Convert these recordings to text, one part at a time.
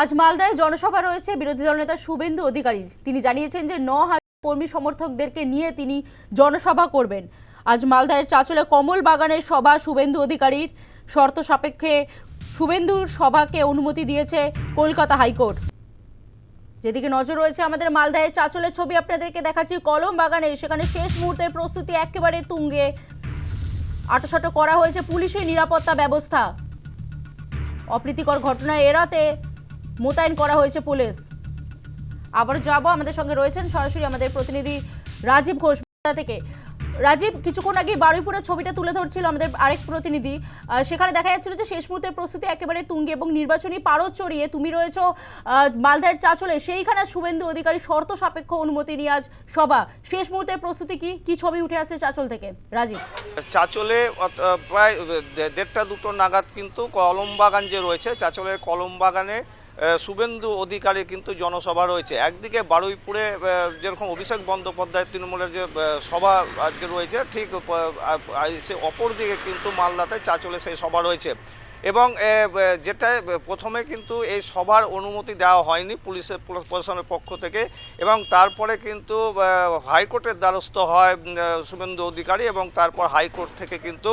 আজ মালদায় জনসভা রয়েছে, বিরোধী দলনেতা শুভেন্দু অধিকারীর তিনি জানিয়েছেন যে ন হাজার কর্মী সমর্থকদেরকে নিয়ে তিনি জনসভা করবেন। আজ মালদায় চাচলে কমল বাগানের সভা শুভেন্দু অধিকারীর শর্ত সাপেক্ষে শুভেন্দুর সভাকে অনুমতি দিয়েছে কলকাতা হাইকোর্ট। যেদিকে নজর রয়েছে আমাদের মালদায় চাচলের ছবি আপনাদেরকে দেখাচ্ছি। কলম বাগানে সেখানে শেষ মুহূর্তের প্রস্তুতি একেবারে তুঙ্গে। আটোসাটো করা হয়েছে পুলিশের নিরাপত্তা ব্যবস্থা। অপ্রীতিকর ঘটনা এড়াতে মোতায়েন করা হয়েছে পুলিশ। আবার যাব আমাদের সঙ্গে রয়েছেন সরাসরি আমাদের প্রতিনিধি রাজীব ঘোষ থেকে। রাজীব কিছুক্ষণ আগে বারুইপুরের ছবিটা তুলে ধরছিল আমাদের আরেক প্রতিনিধি। সেখানে দেখা যাচ্ছিল যে শেষ মুহূর্তের প্রস্তুতি একেবারে তুঙ্গে এবং নির্বাচনী পারদ চড়িয়ে তুমি রয়েছো আহ, মালদার চাচলে। সেইখানে শুভেন্দু অধিকারী শর্ত সাপেক্ষ অনুমতি নিয়ে আজ সভা। শেষ মুহূর্তের প্রস্তুতি কি? কি ছবি উঠে আসছে চাচল থেকে? রাজীব। চাচলে প্রায় দেড়টা দুটো নাগাদ কিন্তু কলম বাগান যে রয়েছে চাচলের কলম বাগানে শুভেন্দু অধিকারী কিন্তু জনসভা রয়েছে। একদিকে বারুইপুরে যেরকম অভিষেক বন্দ্যোপাধ্যায় তৃণমূলের যে সভা আজকে রয়েছে, ঠিক সে অপরদিকে কিন্তু মালদাতে চাচলে সেই সভা রয়েছে। এবং যেটা প্রথমে কিন্তু এই সভার অনুমতি দেওয়া হয়নি পুলিশের প্রশাসনের পক্ষ থেকে এবং তারপরে কিন্তু হাইকোর্টের দ্বারস্থ হয় শুভেন্দু অধিকারী এবং তারপর হাইকোর্ট থেকে কিন্তু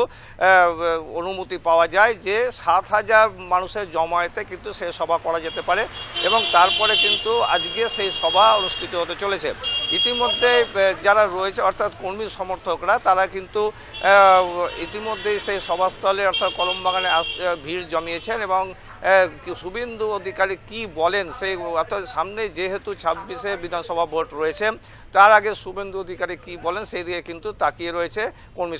অনুমতি পাওয়া যায় যে সাত হাজার মানুষের জমায়েতে কিন্তু সে সভা করা যেতে পারে এবং তারপরে কিন্তু আজকে সেই সভা অনুষ্ঠিত হতে চলেছে। ইতিমধ্যে যারা রয়েছে, অর্থাৎ কর্মী সমর্থকরা, তারা কিন্তু ইতিমধ্যেই সেই সভাস্থলে, অর্থাৎ কলমবাগানে ভিড় জমিয়েছেন এবং শুভেন্দু অধিকারী কি বলেন, সেই, অর্থাৎ সামনে যেহেতু ছাব্বিশে বিধানসভা ভোট রয়েছে, তার আগে শুভেন্দু অধিকারী কি বলেন, সেই দিকে কিন্তু তাকিয়ে রয়েছে কর্মী